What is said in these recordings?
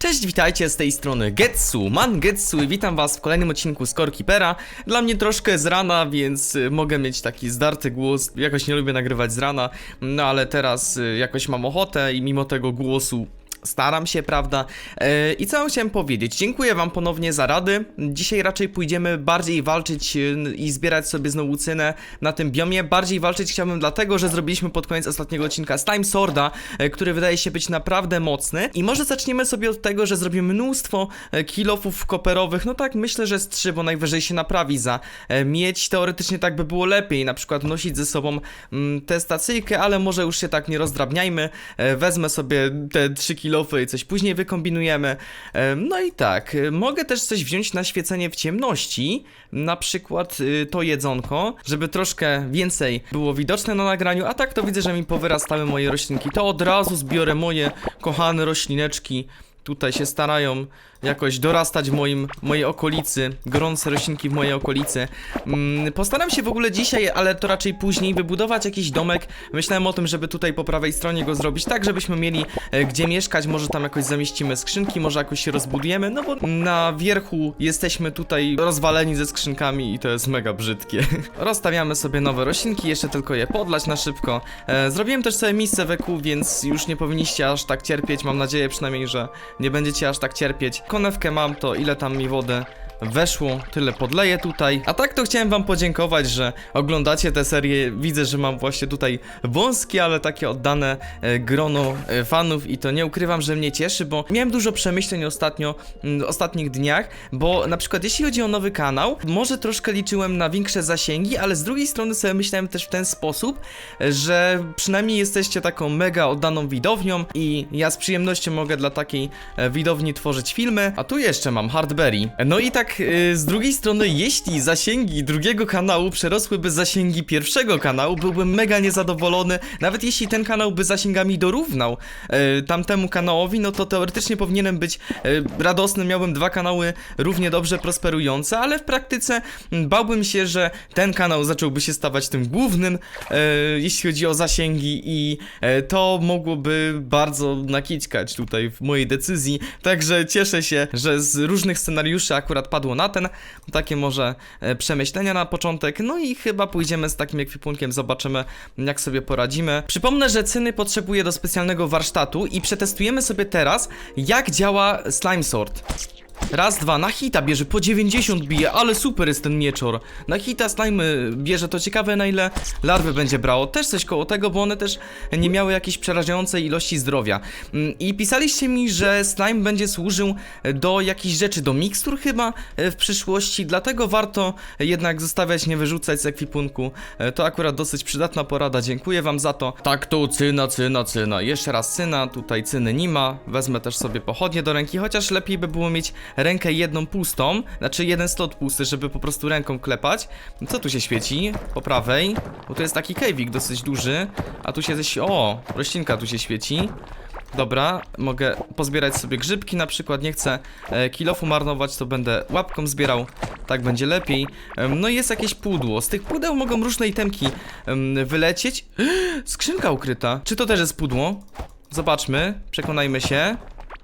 Cześć, witajcie z tej strony Getsu, Man Getsu i witam was w kolejnym odcinku Scorekeepera. Dla mnie troszkę z rana, więc y, mogę mieć taki zdarty głos, jakoś nie lubię nagrywać z rana, no ale teraz y, jakoś mam ochotę i mimo tego głosu staram się, prawda? E, I co chciałem powiedzieć? Dziękuję wam ponownie za rady. Dzisiaj raczej pójdziemy bardziej walczyć y, i zbierać sobie znowu cynę na tym biomie. Bardziej walczyć chciałbym dlatego, że zrobiliśmy pod koniec ostatniego odcinka Slime Sworda, e, który wydaje się być naprawdę mocny. I może zaczniemy sobie od tego, że zrobimy mnóstwo e, kilofów koperowych. No tak, myślę, że z trzy, bo najwyżej się naprawi za e, mieć. Teoretycznie tak by było lepiej, na przykład nosić ze sobą mm, tę stacyjkę, ale może już się tak nie rozdrabniajmy. E, wezmę sobie te trzy kilofy i coś później wykombinujemy. No i tak, mogę też coś wziąć na świecenie w ciemności, na przykład y, to jedzonko, żeby troszkę więcej było widoczne na nagraniu, a tak to widzę, że mi powyrastały moje roślinki. To od razu zbiorę moje kochane roślineczki. Tutaj się starają jakoś dorastać w moim, mojej okolicy, gorące roślinki w mojej okolicy. Mm, postaram się w ogóle dzisiaj, ale to raczej później, wybudować jakiś domek. Myślałem o tym, żeby tutaj po prawej stronie go zrobić tak, żebyśmy mieli e, gdzie mieszkać. Może tam jakoś zamieścimy skrzynki, może jakoś się rozbudujemy, no bo na wierchu jesteśmy tutaj rozwaleni ze skrzynkami i to jest mega brzydkie. Rozstawiamy sobie nowe roślinki, jeszcze tylko je podlać na szybko. E, zrobiłem też sobie miejsce weku, więc już nie powinniście aż tak cierpieć. Mam nadzieję przynajmniej, że nie będziecie aż tak cierpieć. Konewkę mam, to ile tam mi wody weszło, tyle podleję tutaj. A tak to chciałem wam podziękować, że oglądacie tę serię. Widzę, że mam właśnie tutaj wąskie, ale takie oddane e, grono e, fanów i to nie ukrywam, że mnie cieszy, bo miałem dużo przemyśleń ostatnio, mm, w ostatnich dniach, bo na przykład jeśli chodzi o nowy kanał, może troszkę liczyłem na większe zasięgi, ale z drugiej strony sobie myślałem też w ten sposób, że przynajmniej jesteście taką mega oddaną widownią i ja z przyjemnością mogę dla takiej e, widowni tworzyć filmy, a tu jeszcze mam Hardberry. No i tak y, z drugiej strony, jeśli zasięgi drugiego kanału przerosłyby zasięgi pierwszego kanału, byłbym mega niezadowolony. Nawet jeśli ten kanał by zasięgami dorównał y, tamtemu kanałowi, no to teoretycznie powinienem być y, radosny, miałbym dwa kanały równie dobrze prosperujące, ale w praktyce mm, bałbym się, że ten kanał zacząłby się stawać tym głównym, y, jeśli chodzi o zasięgi i y, to mogłoby bardzo nakićkać tutaj w mojej decyzji. Także cieszę się, że z różnych scenariuszy akurat padło na ten. Takie może e, przemyślenia na początek. No i chyba pójdziemy z takim ekwipunkiem, zobaczymy jak sobie poradzimy. Przypomnę, że cyny potrzebuję do specjalnego warsztatu i przetestujemy sobie teraz jak działa Slime Sword. Raz, dwa, na hita bierze, po 90 bije, ale super jest ten mieczor. Na hita slime bierze, to ciekawe na ile larwy będzie brało. Też coś koło tego, bo one też nie miały jakiejś przerażającej ilości zdrowia. Mm, I pisaliście mi, że slime będzie służył do jakichś rzeczy, do mikstur chyba e, w przyszłości, dlatego warto jednak zostawiać, nie wyrzucać z ekwipunku. E, To akurat dosyć przydatna porada, dziękuję wam za to. Tak to cyna, cyna, cyna. Jeszcze raz cyna, tutaj cyny nie ma. Wezmę też sobie pochodnie do ręki, chociaż lepiej by było mieć rękę jedną pustą, znaczy jeden slot pusty, żeby po prostu ręką klepać. Co tu się świeci? Po prawej, bo tu jest taki kejwik dosyć duży, a tu się coś... O, roślinka tu się świeci. Dobra, mogę pozbierać sobie grzybki na przykład, nie chcę e, kilofu marnować, to będę łapką zbierał, tak będzie lepiej. No i jest jakieś pudło, z tych pudeł mogą różne itemki em, wylecieć. Skrzynka ukryta, czy to też jest pudło? Zobaczmy, przekonajmy się.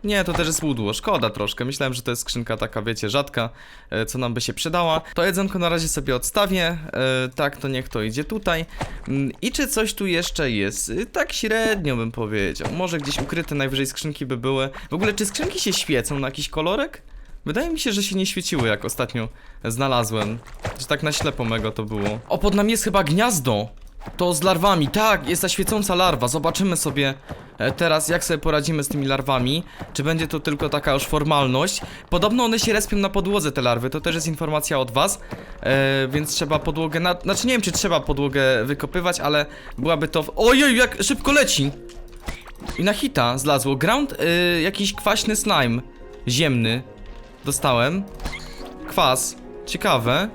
Nie, to też jest pudło, szkoda troszkę. Myślałem, że to jest skrzynka taka, wiecie, rzadka, e, co nam by się przydała. To jedzonko na razie sobie odstawię, e, tak, to niech to idzie tutaj. Mm, I czy coś tu jeszcze jest? Y, Tak średnio bym powiedział. Może gdzieś ukryte najwyżej skrzynki by były. W ogóle, czy skrzynki się świecą na jakiś kolorek? Wydaje mi się, że się nie świeciły, jak ostatnio znalazłem. Że tak na ślepo mego to było. O, pod nami jest chyba gniazdo. To z larwami, tak, jest ta świecąca larwa. Zobaczymy sobie e, teraz, jak sobie poradzimy z tymi larwami. Czy będzie to tylko taka już formalność? Podobno one się respią na podłodze, te larwy. To też jest informacja od was. E, więc trzeba podłogę. Na... Znaczy, nie wiem, czy trzeba podłogę wykopywać, ale byłaby to. W... Ojej, jak szybko leci! I na hita zlazło. Ground, y, jakiś kwaśny slime. Ziemny. Dostałem. Kwas. Ciekawe.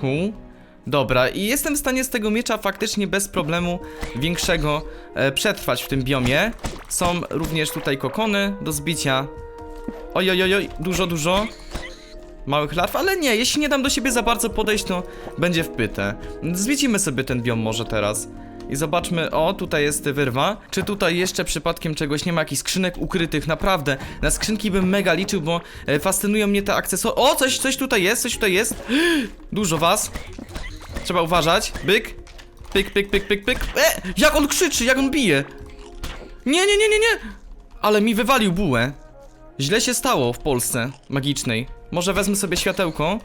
Hu. Dobra, i jestem w stanie z tego miecza faktycznie bez problemu większego e, przetrwać w tym biomie. Są również tutaj kokony do zbicia. Oj, oj, oj, oj, dużo, dużo małych larw, ale nie, jeśli nie dam do siebie za bardzo podejść, to będzie wpyte. Zwiedzimy sobie ten biom może teraz. I zobaczmy, o, tutaj jest wyrwa. Czy tutaj jeszcze przypadkiem czegoś nie ma, jakichś skrzynek ukrytych? Naprawdę, na skrzynki bym mega liczył, bo e, fascynują mnie te akcesoria. O, coś, coś tutaj jest, coś tutaj jest. Dużo was. Trzeba uważać. Byk. Pyk, pyk, pyk, pyk, pyk. E, jak on krzyczy, jak on bije. Nie, nie, nie, nie, nie. Ale mi wywalił bułę. Źle się stało w Polsce magicznej. Może wezmę sobie światełko.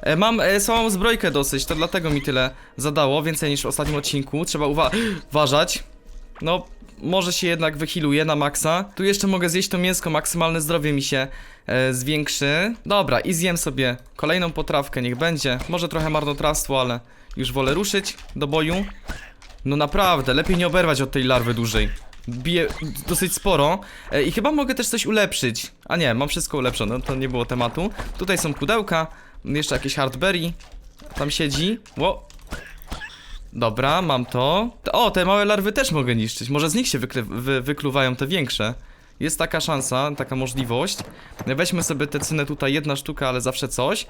E, mam e, słabą zbrojkę dosyć, to dlatego mi tyle zadało, więcej niż w ostatnim odcinku. Trzeba uwa uważać. No, może się jednak wychiluje na maksa. Tu jeszcze mogę zjeść to mięsko, maksymalne zdrowie mi się e, zwiększy. Dobra, i zjem sobie kolejną potrawkę, niech będzie. Może trochę marnotrawstwo, ale już wolę ruszyć do boju. No naprawdę, lepiej nie oberwać od tej larwy dłużej. Bije dosyć sporo e, i chyba mogę też coś ulepszyć. A nie, mam wszystko ulepszone, to nie było tematu. Tutaj są pudełka, jeszcze jakieś hardberry. Tam siedzi. Ło. Dobra, mam to. O, te małe larwy też mogę niszczyć. Może z nich się wy, wykluwają te większe. Jest taka szansa, taka możliwość. Weźmy sobie te cynę tutaj, jedna sztuka, ale zawsze coś.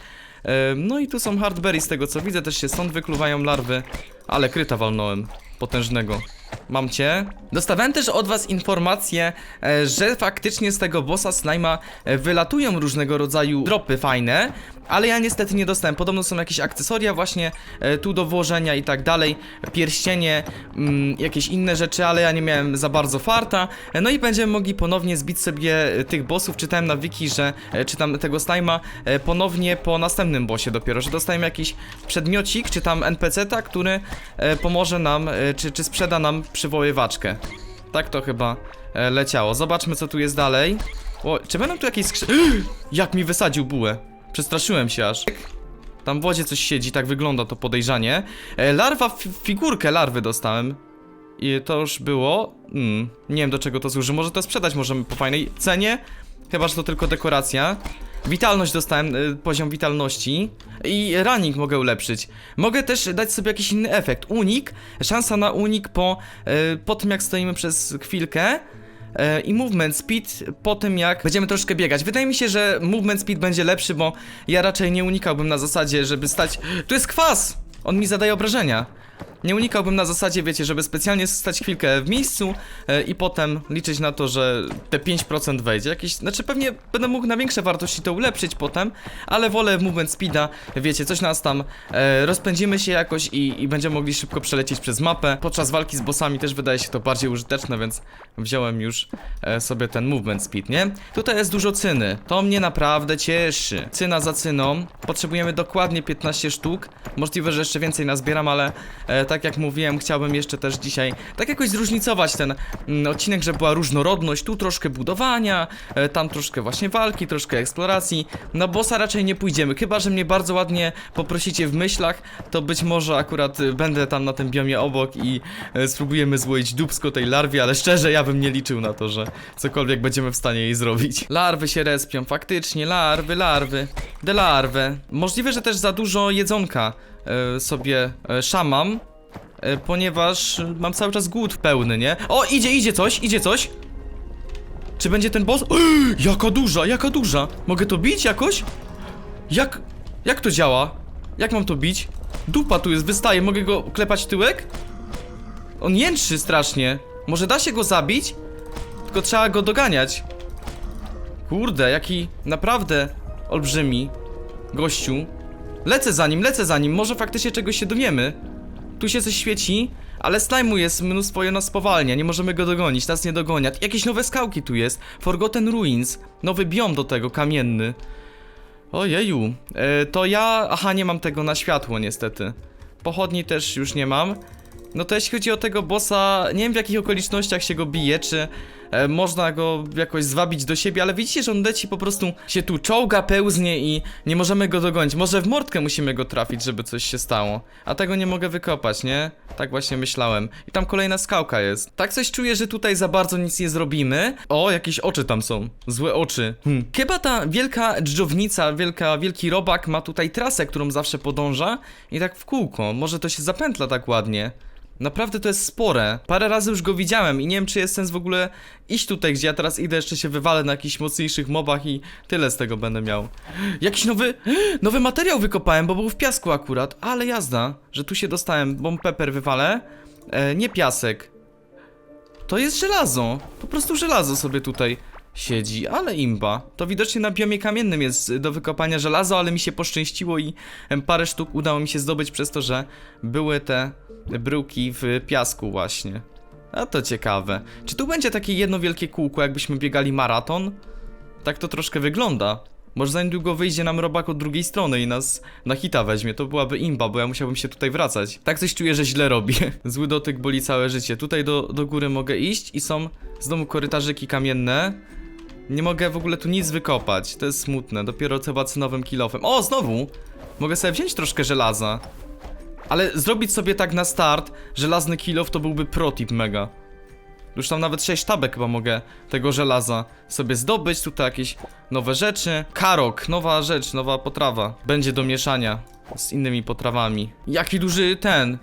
No i tu są hardberry, z tego co widzę, też się stąd wykluwają larwy. Ale kryta walnąłem, potężnego. Mam cię. Dostawałem też od was informację, e, że faktycznie z tego bossa slime'a e, wylatują różnego rodzaju dropy fajne, ale ja niestety nie dostałem. Podobno są jakieś akcesoria właśnie e, tu do włożenia i tak dalej, pierścienie, mm, jakieś inne rzeczy, ale ja nie miałem za bardzo farta. No i będziemy mogli ponownie zbić sobie tych bossów. Czytałem na wiki, że czytam tego slime'a e, ponownie po następnym bossie dopiero, że dostajemy jakiś przedmiocik, czy tam NPC-ta, który pomoże nam, czy, czy sprzeda nam przywoływaczkę. Tak to chyba e, leciało. Zobaczmy co tu jest dalej. O, czy będą tu jakieś skrzy... Jak mi wysadził bułę. Przestraszyłem się aż. Tam w wodzie coś siedzi, tak wygląda to podejrzanie. E, larwa, fi figurkę larwy dostałem. I to już było. Mm, nie wiem do czego to służy. Może to sprzedać możemy po fajnej cenie. Chyba, że to tylko dekoracja. Witalność dostałem, y, poziom witalności i running mogę ulepszyć. Mogę też dać sobie jakiś inny efekt. Unik, szansa na unik po, y, po tym jak stoimy przez chwilkę. y, I movement speed po tym jak będziemy troszkę biegać. Wydaje mi się, że movement speed będzie lepszy, bo ja raczej nie unikałbym na zasadzie, żeby stać. Tu jest kwas! On mi zadaje obrażenia. Nie unikałbym na zasadzie, wiecie, żeby specjalnie stać chwilkę w miejscu e, i potem liczyć na to, że te 5% wejdzie. Jakieś, znaczy pewnie będę mógł na większe wartości to ulepszyć potem, ale wolę movement speeda, wiecie, coś nas tam e, rozpędzimy się jakoś i, i będziemy mogli szybko przelecieć przez mapę. Podczas walki z bossami też wydaje się to bardziej użyteczne, więc wziąłem już e, sobie ten movement speed, nie? Tutaj jest dużo cyny, to mnie naprawdę cieszy. Cyna za cyną, potrzebujemy dokładnie 15 sztuk, możliwe, że jeszcze więcej nazbieram, ale e, tak jak mówiłem, chciałbym jeszcze też dzisiaj tak jakoś zróżnicować ten mm, odcinek, żeby była różnorodność, tu troszkę budowania, e, tam troszkę właśnie walki, troszkę eksploracji. Na bossa raczej nie pójdziemy, chyba że mnie bardzo ładnie poprosicie w myślach, to być może akurat y, będę tam na tym biomie obok i e, spróbujemy złoić dubsko tej larwie, ale szczerze ja bym nie liczył na to, że cokolwiek będziemy w stanie jej zrobić. Larwy się respią, faktycznie, larwy, larwy, de larwy. Możliwe, że też za dużo jedzonka e, sobie e, szamam, e, ponieważ mam cały czas głód pełny, nie? O, idzie, idzie coś, idzie coś. Czy będzie ten boss? jaka duża, jaka duża. Mogę to bić jakoś? Jak, jak to działa? Jak mam to bić? Dupa tu jest, wystaje, mogę go klepać tyłek? On jęczy strasznie. Może da się go zabić? Tylko trzeba go doganiać. Kurde, jaki naprawdę olbrzymi gościu. Lecę za nim, lecę za nim, może faktycznie czegoś się dowiemy. Tu się coś świeci, ale slajmu jest mnóstwo i nas spowalnia, nie możemy go dogonić, nas nie dogonia. Jakieś nowe skałki tu jest, Forgotten Ruins, nowy biom do tego, kamienny. Ojeju, e, to ja... Aha, nie mam tego na światło niestety. Pochodni też już nie mam. No to jeśli chodzi o tego bossa, nie wiem w jakich okolicznościach się go bije, czy e, można go jakoś zwabić do siebie, ale widzicie, że on leci po prostu się tu czołga, pełznie i nie możemy go dogonić. Może w mordkę musimy go trafić, żeby coś się stało. A tego nie mogę wykopać, nie? Tak właśnie myślałem. I tam kolejna skałka jest. Tak coś czuję, że tutaj za bardzo nic nie zrobimy. O, jakieś oczy tam są. Złe oczy. Hmm. Chyba ta wielka dżdżownica, wielka, wielki robak ma tutaj trasę, którą zawsze podąża i tak w kółko. Może to się zapętla tak ładnie. Naprawdę to jest spore. Parę razy już go widziałem i nie wiem, czy jest sens w ogóle iść tutaj, gdzie ja teraz idę, jeszcze się wywalę na jakichś mocniejszych mobach i tyle z tego będę miał. Jakiś nowy, nowy materiał wykopałem, bo był w piasku akurat, ale jazda, że tu się dostałem, bomb pepper wywalę. E, nie piasek. To jest żelazo. Po prostu żelazo sobie tutaj siedzi, ale imba. To widocznie na biomie kamiennym jest do wykopania żelazo, ale mi się poszczęściło i parę sztuk udało mi się zdobyć przez to, że były te bryłki w piasku właśnie. A to ciekawe. Czy tu będzie takie jedno wielkie kółko, jakbyśmy biegali maraton? Tak to troszkę wygląda. Może za niedługo wyjdzie nam robak od drugiej strony i nas na hita weźmie, to byłaby imba, bo ja musiałbym się tutaj wracać. Tak coś czuję, że źle robię. Zły dotyk boli całe życie. Tutaj do, do góry mogę iść i są znowu korytarzyki kamienne. Nie mogę w ogóle tu nic wykopać, to jest smutne, dopiero chyba cynowym kilofem. O, znowu! Mogę sobie wziąć troszkę żelaza. Ale zrobić sobie tak na start, żelazny kilof to byłby protip mega. Już tam nawet 6 tabek chyba mogę tego żelaza sobie zdobyć. Tutaj jakieś nowe rzeczy. Karok, nowa rzecz, nowa potrawa. Będzie do mieszania z innymi potrawami. Jaki duży ten.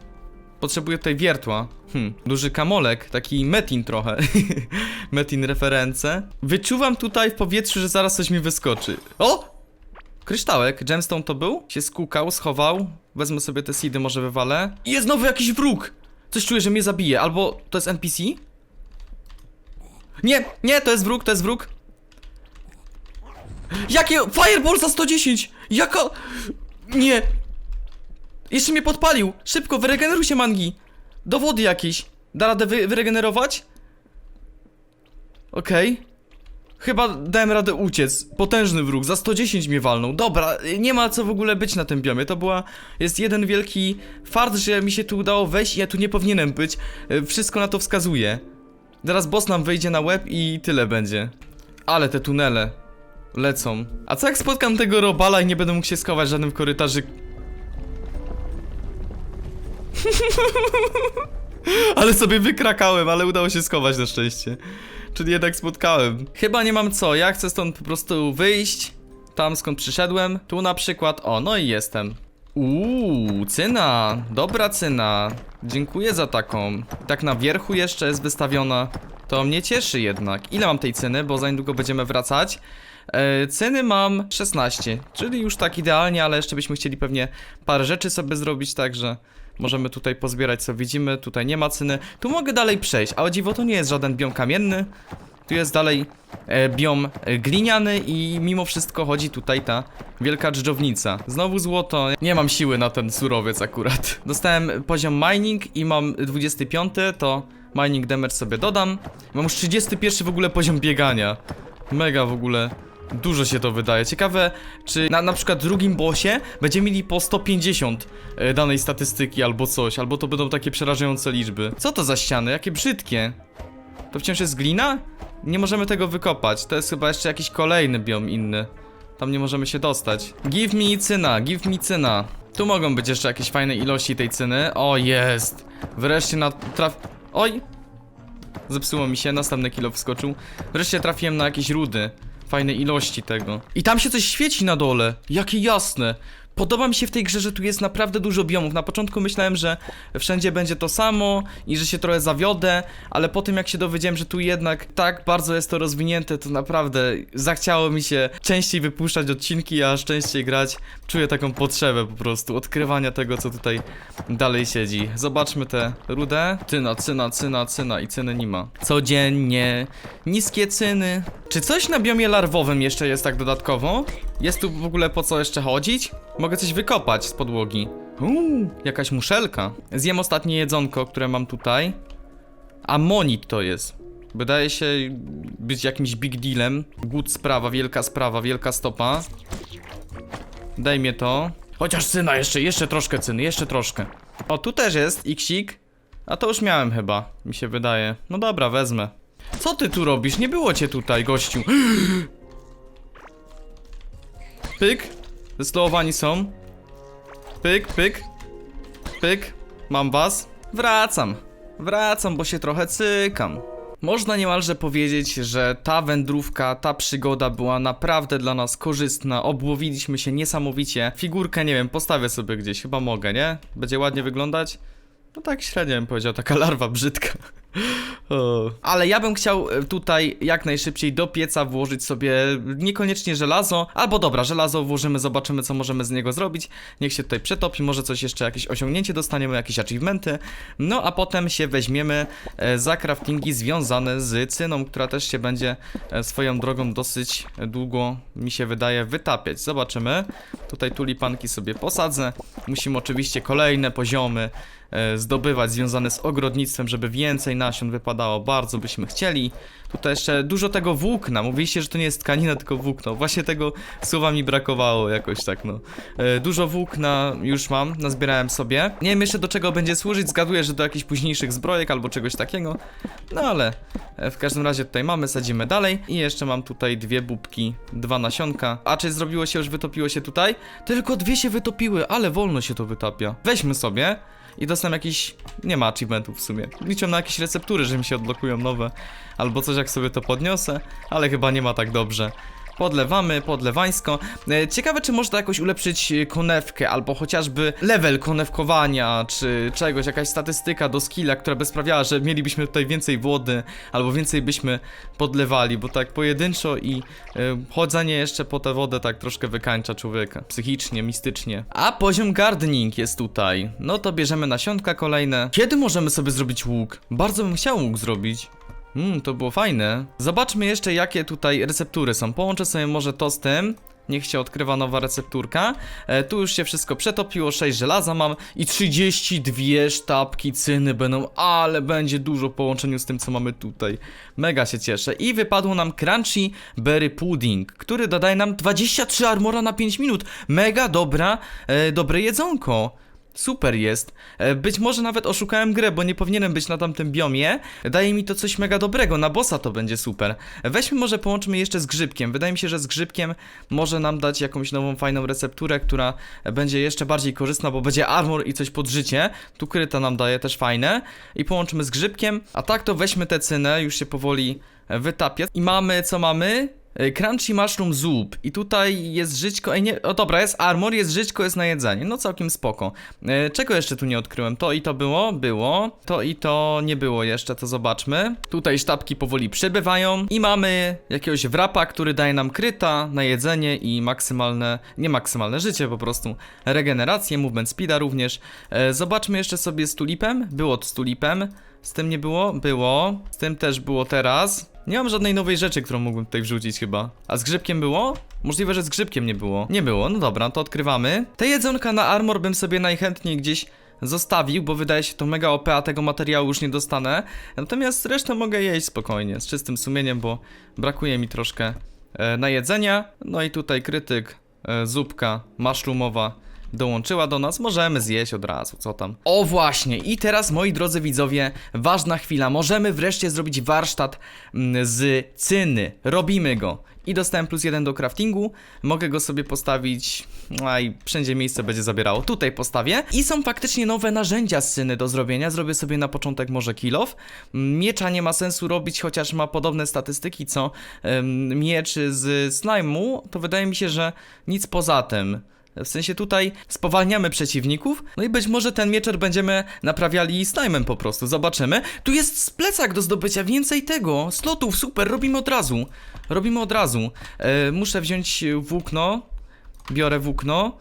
Potrzebuję tutaj wiertła. Hm, duży kamolek, taki metin trochę. metin reference. Wyczuwam tutaj w powietrzu, że zaraz coś mi wyskoczy. O! Kryształek, gemstone to był? Się skukał, schował. Wezmę sobie te seedy, może wywalę. Jest znowu jakiś wróg! Coś czuję, że mnie zabije. Albo to jest NPC? Nie, nie, to jest wróg, to jest wróg. Jakie? Fireball za 110! Jaka? Nie. Jeszcze mnie podpalił. Szybko, wyregeneruj się, mangi. Do wody jakiejś. Da radę wy wyregenerować? Okej. Chyba dałem radę uciec. Potężny wróg, za 110 mnie walnął. Dobra, nie ma co w ogóle być na tym biomie. To była. Jest jeden wielki fart, że mi się tu udało wejść i ja tu nie powinienem być. E, Wszystko na to wskazuje. Teraz boss nam wyjdzie na łeb i tyle będzie. Ale te tunele lecą. A co jak spotkam tego robala i nie będę mógł się schować w żadnym korytarzu? ale sobie wykrakałem, ale udało się schować na szczęście. Czyli jednak spotkałem. Chyba nie mam co, ja chcę stąd po prostu wyjść. Tam skąd przyszedłem. Tu na przykład, o no i jestem. Uuu, cyna, dobra cyna. Dziękuję za taką. Tak na wierchu jeszcze jest wystawiona. To mnie cieszy jednak. Ile mam tej ceny, bo za niedługo będziemy wracać. E, ceny mam 16, czyli już tak idealnie, ale jeszcze byśmy chcieli pewnie parę rzeczy sobie zrobić, także możemy tutaj pozbierać co widzimy. Tutaj nie ma ceny. Tu mogę dalej przejść, a o dziwo to nie jest żaden biom kamienny. Tu jest dalej e, biom e, gliniany i mimo wszystko chodzi tutaj ta wielka dżdżownica. Znowu złoto. Nie mam siły na ten surowiec akurat. Dostałem poziom mining i mam 25, to mining damage sobie dodam. Mam już 31 w ogóle poziom biegania. Mega w ogóle. Dużo się to wydaje. Ciekawe, czy na, na przykład drugim bossie będziemy mieli po 150 e, danej statystyki albo coś, albo to będą takie przerażające liczby. Co to za ściany? Jakie brzydkie. To wciąż jest glina? Nie możemy tego wykopać. To jest chyba jeszcze jakiś kolejny biom inny. Tam nie możemy się dostać. Give me cyna, give me cyna. Tu mogą być jeszcze jakieś fajne ilości tej cyny. O, jest. Wreszcie na traf... Oj! Zepsuło mi się, następny kilo wskoczył. Wreszcie trafiłem na jakieś rudy. Fajne ilości tego. I tam się coś świeci na dole. Jakie jasne. Podoba mi się w tej grze, że tu jest naprawdę dużo biomów. Na początku myślałem, że wszędzie będzie to samo i że się trochę zawiodę, ale po tym jak się dowiedziałem, że tu jednak tak bardzo jest to rozwinięte, to naprawdę zachciało mi się częściej wypuszczać odcinki, a częściej grać. Czuję taką potrzebę po prostu odkrywania tego, co tutaj dalej siedzi. Zobaczmy tę rudę. Cyna, cyna, cyna, cyna i cyny nie ma. Codziennie niskie cyny. Czy coś na biomie larwowym jeszcze jest tak dodatkowo? Jest tu w ogóle po co jeszcze chodzić? Mogę coś wykopać z podłogi. Uuu, jakaś muszelka. Zjem ostatnie jedzonko, które mam tutaj. Amonit to jest. Wydaje się być jakimś big dealem. Good sprawa, wielka sprawa, wielka stopa. Daj mnie to. Chociaż cyna jeszcze, jeszcze troszkę cyny, jeszcze troszkę. O, tu też jest iksik. A to już miałem chyba, mi się wydaje. No dobra, wezmę. Co ty tu robisz? Nie było cię tutaj, gościu. Pyk. Zdecydowani są. Pyk, pyk. Pyk. Mam was. Wracam. Wracam, bo się trochę cykam. Można niemalże powiedzieć, że ta wędrówka, ta przygoda była naprawdę dla nas korzystna. Obłowiliśmy się niesamowicie. Figurkę, nie wiem, postawię sobie gdzieś. Chyba mogę, nie? Będzie ładnie wyglądać? No tak średnio bym powiedział, taka larwa brzydka. Ale ja bym chciał e, tutaj jak najszybciej do pieca włożyć sobie niekoniecznie żelazo, albo dobra, żelazo włożymy, zobaczymy co możemy z niego zrobić. Niech się tutaj przetopi, może coś jeszcze, jakieś osiągnięcie dostaniemy, jakieś achievementy. No a potem się weźmiemy e, za craftingi związane z cyną, która też się będzie e, swoją drogą dosyć długo, mi się wydaje, wytapiać. Zobaczymy. Tutaj tulipanki sobie posadzę. Musimy oczywiście kolejne poziomy zdobywać związane z ogrodnictwem, żeby więcej nasion wypadało. Bardzo byśmy chcieli. Tutaj jeszcze dużo tego włókna. Mówiliście, że to nie jest tkanina, tylko włókno. Właśnie tego słowa mi brakowało jakoś tak, no. E, Dużo włókna już mam, nazbierałem sobie. Nie wiem jeszcze do czego będzie służyć. Zgaduję, że do jakichś późniejszych zbrojek albo czegoś takiego. No ale e, w każdym razie tutaj mamy, sadzimy dalej. I jeszcze mam tutaj dwie bubki, dwa nasionka. A czy zrobiło się już, wytopiło się tutaj? Tylko dwie się wytopiły, ale wolno się to wytapia. Weźmy sobie. I dostałem jakiś... nie ma achievementów w sumie. Liczyłem na jakieś receptury, że mi się odblokują nowe. Albo coś jak sobie to podniosę, ale chyba nie ma tak dobrze. Podlewamy, podlewańsko. E, Ciekawe, czy można jakoś ulepszyć e, konewkę, albo chociażby level konewkowania, czy czegoś, jakaś statystyka do skilla, która by sprawiała, że mielibyśmy tutaj więcej wody, albo więcej byśmy podlewali, bo tak pojedynczo i e, chodzenie jeszcze po tę wodę tak troszkę wykańcza człowieka, psychicznie, mistycznie. A poziom gardening jest tutaj. No to bierzemy nasionka kolejne. Kiedy możemy sobie zrobić łuk? Bardzo bym chciał łuk zrobić. Mmm, to było fajne. Zobaczmy jeszcze, jakie tutaj receptury są. Połączę sobie może to z tym. Niech się odkrywa nowa recepturka. E, tu już się wszystko przetopiło, 6 żelaza mam i 32 sztabki cyny będą, ale będzie dużo w połączeniu z tym, co mamy tutaj. Mega się cieszę. I wypadło nam Crunchy Berry Pudding, który dodaje nam 23 armora na 5 minut. Mega dobra, e, dobre jedzonko. Super jest. E, Być może nawet oszukałem grę, bo nie powinienem być na tamtym biomie. Daje mi to coś mega dobrego, na bossa to będzie super. Weźmy może połączmy jeszcze z grzybkiem. Wydaje mi się, że z grzybkiem może nam dać jakąś nową fajną recepturę, która będzie jeszcze bardziej korzystna, bo będzie armor i coś pod życie. Tu kryta nam daje też fajne. I połączymy z grzybkiem. A tak to weźmy tę cynę, już się powoli wytapia. I mamy, co mamy? E, Crunchy Mushroom Soup i tutaj jest żyćko, ej nie, o dobra, jest armor, jest żyćko, jest na jedzenie, no całkiem spoko. E, czego jeszcze tu nie odkryłem? To i to było? Było. To i to nie było jeszcze, to zobaczmy. Tutaj sztabki powoli przebywają i mamy jakiegoś wrapa, który daje nam kryta na jedzenie i maksymalne, nie maksymalne życie po prostu, regenerację, movement speeda również. E, zobaczmy jeszcze sobie z tulipem, było z tulipem. Z tym nie było? Było. Z tym też było teraz. Nie mam żadnej nowej rzeczy, którą mógłbym tutaj wrzucić chyba. A z grzybkiem było? Możliwe, że z grzybkiem nie było. Nie było, no dobra, to odkrywamy. Te jedzonka na armor bym sobie najchętniej gdzieś zostawił, bo wydaje się to mega OP, a tego materiału już nie dostanę. Natomiast resztę mogę jeść spokojnie, z czystym sumieniem, bo brakuje mi troszkę e, na jedzenia. No i tutaj krytyk, e, zupka mushroomowa dołączyła do nas, możemy zjeść od razu, co tam. O właśnie, i teraz moi drodzy widzowie, ważna chwila, możemy wreszcie zrobić warsztat mm, z cyny, robimy go. I dostałem plus jeden do craftingu, mogę go sobie postawić, a i wszędzie miejsce będzie zabierało, tutaj postawię. I są faktycznie nowe narzędzia z cyny do zrobienia, zrobię sobie na początek może kilof. Miecza nie ma sensu robić, chociaż ma podobne statystyki co miecz z slime'u, to wydaje mi się, że nic poza tym. W sensie tutaj spowalniamy przeciwników, no i być może ten mieczer będziemy naprawiali slime'em po prostu, zobaczymy. Tu jest plecak do zdobycia, więcej tego, slotów, super, robimy od razu. Robimy od razu. E, muszę wziąć włókno, biorę włókno.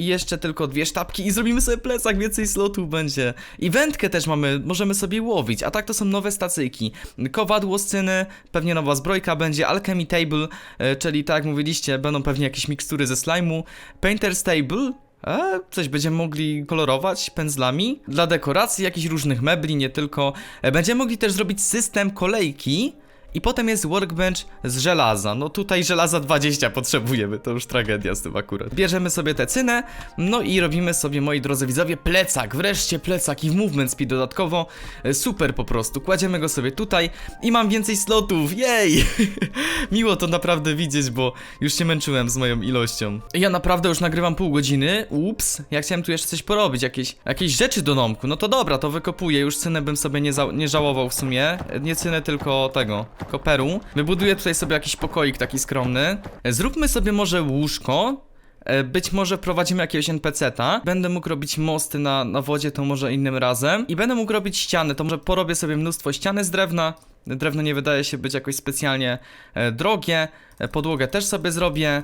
I jeszcze tylko dwie sztabki i zrobimy sobie plecak, więcej slotów będzie. I wędkę też mamy, możemy sobie łowić, a tak to są nowe stacyjki. Kowadło z cyny, pewnie nowa zbrojka będzie, Alchemy Table, e, czyli tak jak mówiliście, będą pewnie jakieś mikstury ze slime'u. Painter's Table, a, coś będziemy mogli kolorować pędzlami. Dla dekoracji jakichś różnych mebli, nie tylko. E, Będziemy mogli też zrobić system kolejki. I potem jest workbench z żelaza. No tutaj żelaza 20 potrzebujemy, to już tragedia z tym akurat. Bierzemy sobie tę cynę, no i robimy sobie, moi drodzy widzowie, plecak. Wreszcie plecak i w movement speed dodatkowo. E, Super po prostu. Kładziemy go sobie tutaj i mam więcej slotów. Jej! Miło to naprawdę widzieć, bo już się męczyłem z moją ilością. Ja naprawdę już nagrywam pół godziny. Ups, ja chciałem tu jeszcze coś porobić, jakieś, jakieś rzeczy do domku. No to dobra, to wykopuję. Już cynę bym sobie nie, nie żałował w sumie. E, Nie cynę, tylko tego, koperu. Wybuduję tutaj sobie jakiś pokoik taki skromny. E, Zróbmy sobie może łóżko. E, Być może wprowadzimy jakiegoś NPC-ta. Będę mógł robić mosty na, na wodzie, to może innym razem. I będę mógł robić ściany, to może porobię sobie mnóstwo ściany z drewna. Drewno nie wydaje się być jakoś specjalnie e, drogie. Podłogę też sobie zrobię.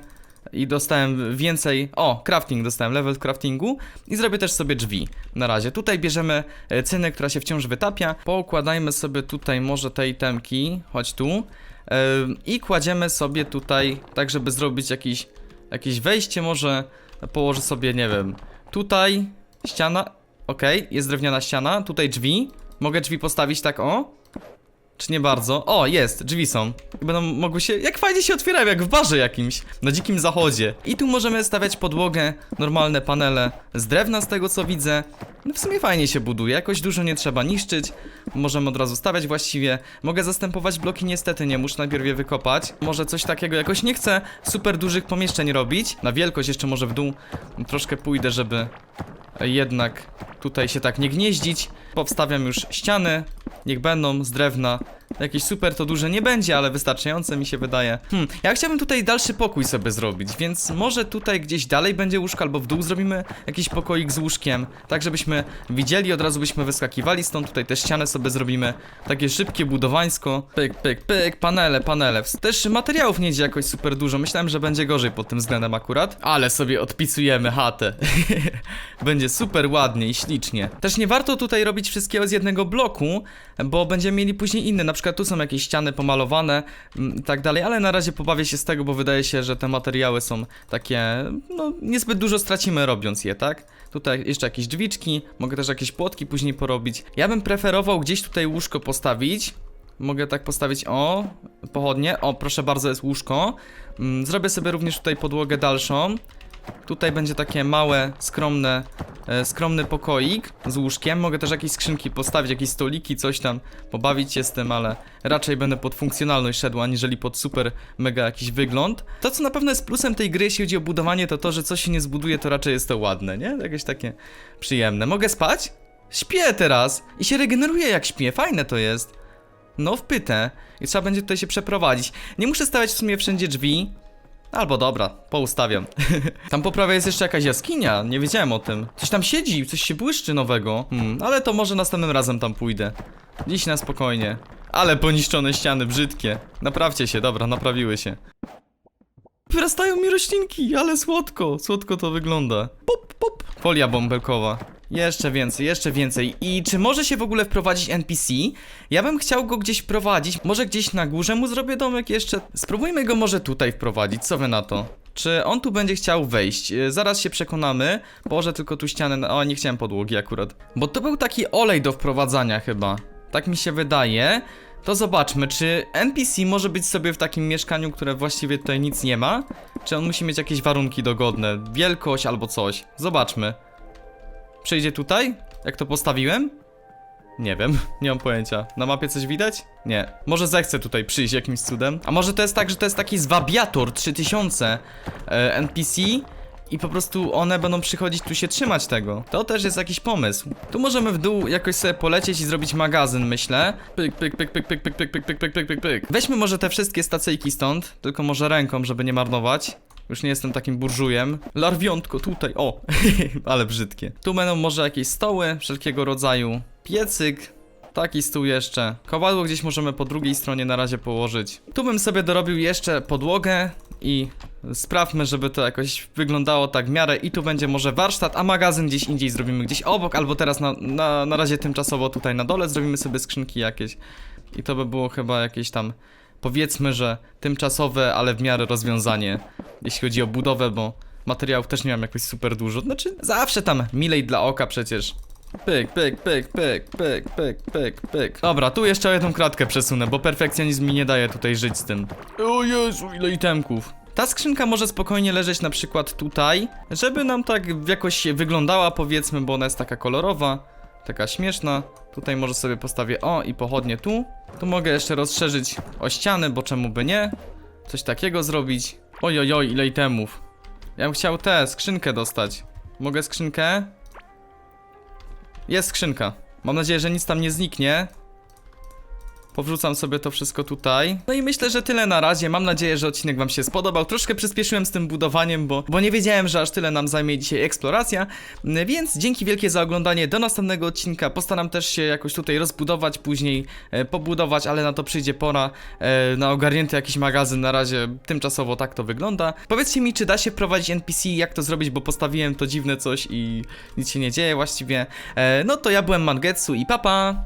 I dostałem więcej. O, crafting dostałem, level w craftingu. I zrobię też sobie drzwi. Na razie. Tutaj bierzemy e, cynę, która się wciąż wytapia. Poukładajmy sobie tutaj może te itemki. Chodź tu. Ym, I kładziemy sobie tutaj, tak żeby zrobić jakiś, jakieś wejście, może położę sobie, nie wiem, tutaj ściana. Okej, jest drewniana ściana. Tutaj drzwi. Mogę drzwi postawić tak, o? Czy nie bardzo? O, jest, drzwi są. I będą mogły się. Jak fajnie się otwierają, jak w barze jakimś. Na dzikim zachodzie. I tu możemy stawiać podłogę, normalne panele z drewna, z tego co widzę. No w sumie fajnie się buduje, jakoś dużo nie trzeba niszczyć. Możemy od razu stawiać właściwie. Mogę zastępować bloki, niestety nie, muszę najpierw je wykopać. Może coś takiego, jakoś nie chcę super dużych pomieszczeń robić. Na wielkość jeszcze może w dół troszkę pójdę, żeby jednak tutaj się tak nie gnieździć. Powstawiam już ściany, niech będą z drewna. Jakieś super to duże nie będzie, ale wystarczające mi się wydaje. Hmm, ja chciałbym tutaj dalszy pokój sobie zrobić, więc może tutaj gdzieś dalej będzie łóżko, albo w dół zrobimy jakiś pokoik z łóżkiem, tak żebyśmy widzieli, od razu byśmy wyskakiwali stąd, tutaj te ściany sobie zrobimy, takie szybkie budowańsko, pyk, pyk, pyk, panele, panele. Też materiałów nie idzie jakoś super dużo, myślałem, że będzie gorzej pod tym względem akurat, ale sobie odpisujemy chatę. będzie super ładnie i ślicznie. Też nie warto tutaj robić wszystkiego z jednego bloku, bo będziemy mieli później inne, na przykład tu są jakieś ściany pomalowane mm, i tak dalej, ale na razie pobawię się z tego, bo wydaje się, że te materiały są takie, no niezbyt dużo stracimy robiąc je, tak? Tutaj jeszcze jakieś drzwiczki, mogę też jakieś płotki później porobić. Ja bym preferował gdzieś tutaj łóżko postawić. Mogę tak postawić, o, pochodnie, o, proszę bardzo, jest łóżko. Mm, Zrobię sobie również tutaj podłogę dalszą. Tutaj będzie takie małe, skromne, e, skromny pokoik z łóżkiem. Mogę też jakieś skrzynki postawić, jakieś stoliki, coś tam, pobawić się z tym, ale raczej będę pod funkcjonalność szedł, aniżeli pod super, mega jakiś wygląd. To, co na pewno jest plusem tej gry, jeśli chodzi o budowanie, to to, że coś się nie zbuduje, to raczej jest to ładne, nie? Jakieś takie przyjemne. Mogę spać? Śpię teraz i się regeneruję jak śpię, fajne to jest. No, wpytę. I trzeba będzie tutaj się przeprowadzić. Nie muszę stawiać w sumie wszędzie drzwi. Albo dobra, poustawiam. tam po prawej jest jeszcze jakaś jaskinia, nie wiedziałem o tym. Coś tam siedzi, coś się błyszczy nowego. Hmm, ale to może następnym razem tam pójdę. Dziś na spokojnie. Ale poniszczone ściany, brzydkie. Naprawcie się, dobra, naprawiły się. Wyrastają mi roślinki, ale słodko, słodko to wygląda. Pop, pop. Folia bąbelkowa. Jeszcze więcej, jeszcze więcej. I czy może się w ogóle wprowadzić NPC? Ja bym chciał go gdzieś wprowadzić. Może gdzieś na górze mu zrobię domek jeszcze. Spróbujmy go może tutaj wprowadzić. Co wy na to? Czy on tu będzie chciał wejść? Yy, Zaraz się przekonamy. Położę tylko tu ścianę. na- O, nie chciałem podłogi akurat. Bo to był taki olej do wprowadzania chyba. Tak mi się wydaje. To zobaczmy, czy NPC może być sobie w takim mieszkaniu, które właściwie tutaj nic nie ma? Czy on musi mieć jakieś warunki dogodne? Wielkość albo coś? Zobaczmy. Przejdzie tutaj? Jak to postawiłem? Nie wiem, nie mam pojęcia. Na mapie coś widać? Nie. Może zechce tutaj przyjść jakimś cudem? A może to jest tak, że to jest taki zwabiator 3000 e, NPC i po prostu one będą przychodzić tu się trzymać tego. To też jest jakiś pomysł. Tu możemy w dół jakoś sobie polecieć i zrobić magazyn, myślę. Pyk, pyk, pyk, pyk, pyk, pyk, pyk, pyk, pyk, pyk, pyk, pyk. Weźmy może te wszystkie stacyjki stąd, tylko może ręką, żeby nie marnować. Już nie jestem takim burżujem. Larwiątko tutaj, o, ale brzydkie. Tu będą może jakieś stoły wszelkiego rodzaju. Piecyk, taki stół jeszcze. Kowadło gdzieś możemy po drugiej stronie na razie położyć. Tu bym sobie dorobił jeszcze podłogę i sprawmy, żeby to jakoś wyglądało tak w miarę. I tu będzie może warsztat, a magazyn gdzieś indziej zrobimy gdzieś obok, albo teraz na, na, na razie tymczasowo tutaj na dole zrobimy sobie skrzynki jakieś. I to by było chyba jakieś tam, powiedzmy, że tymczasowe, ale w miarę rozwiązanie, jeśli chodzi o budowę, bo materiałów też nie mam jakoś super dużo. Znaczy, zawsze tam milej dla oka przecież. Pyk, pyk, pyk, pyk, pyk, pyk, pyk, pyk. Dobra, tu jeszcze jedną kratkę przesunę, bo perfekcjonizm mi nie daje tutaj żyć z tym. O Jezu, ile itemków. Ta skrzynka może spokojnie leżeć na przykład tutaj, żeby nam tak jakoś wyglądała powiedzmy, bo ona jest taka kolorowa, taka śmieszna. Tutaj może sobie postawię, o i pochodnie tu. Tu mogę jeszcze rozszerzyć o ściany, bo czemu by nie? Coś takiego zrobić. Oj, oj, oj, ile itemów. Ja bym chciał tę skrzynkę dostać. Mogę skrzynkę? Jest skrzynka. Mam nadzieję, że nic tam nie zniknie. Powrzucam sobie to wszystko tutaj. No i myślę, że tyle na razie. Mam nadzieję, że odcinek wam się spodobał. Troszkę przyspieszyłem z tym budowaniem, bo, bo nie wiedziałem, że aż tyle nam zajmie dzisiaj eksploracja. Więc dzięki wielkie za oglądanie. Do następnego odcinka. Postaram też się jakoś tutaj rozbudować, później e, pobudować, ale na to przyjdzie pora e, na ogarnięty jakiś magazyn. Na razie tymczasowo tak to wygląda. Powiedzcie mi, czy da się prowadzić NPC, jak to zrobić, bo postawiłem to dziwne coś i nic się nie dzieje właściwie. E, no to ja byłem Mangetsu i papa.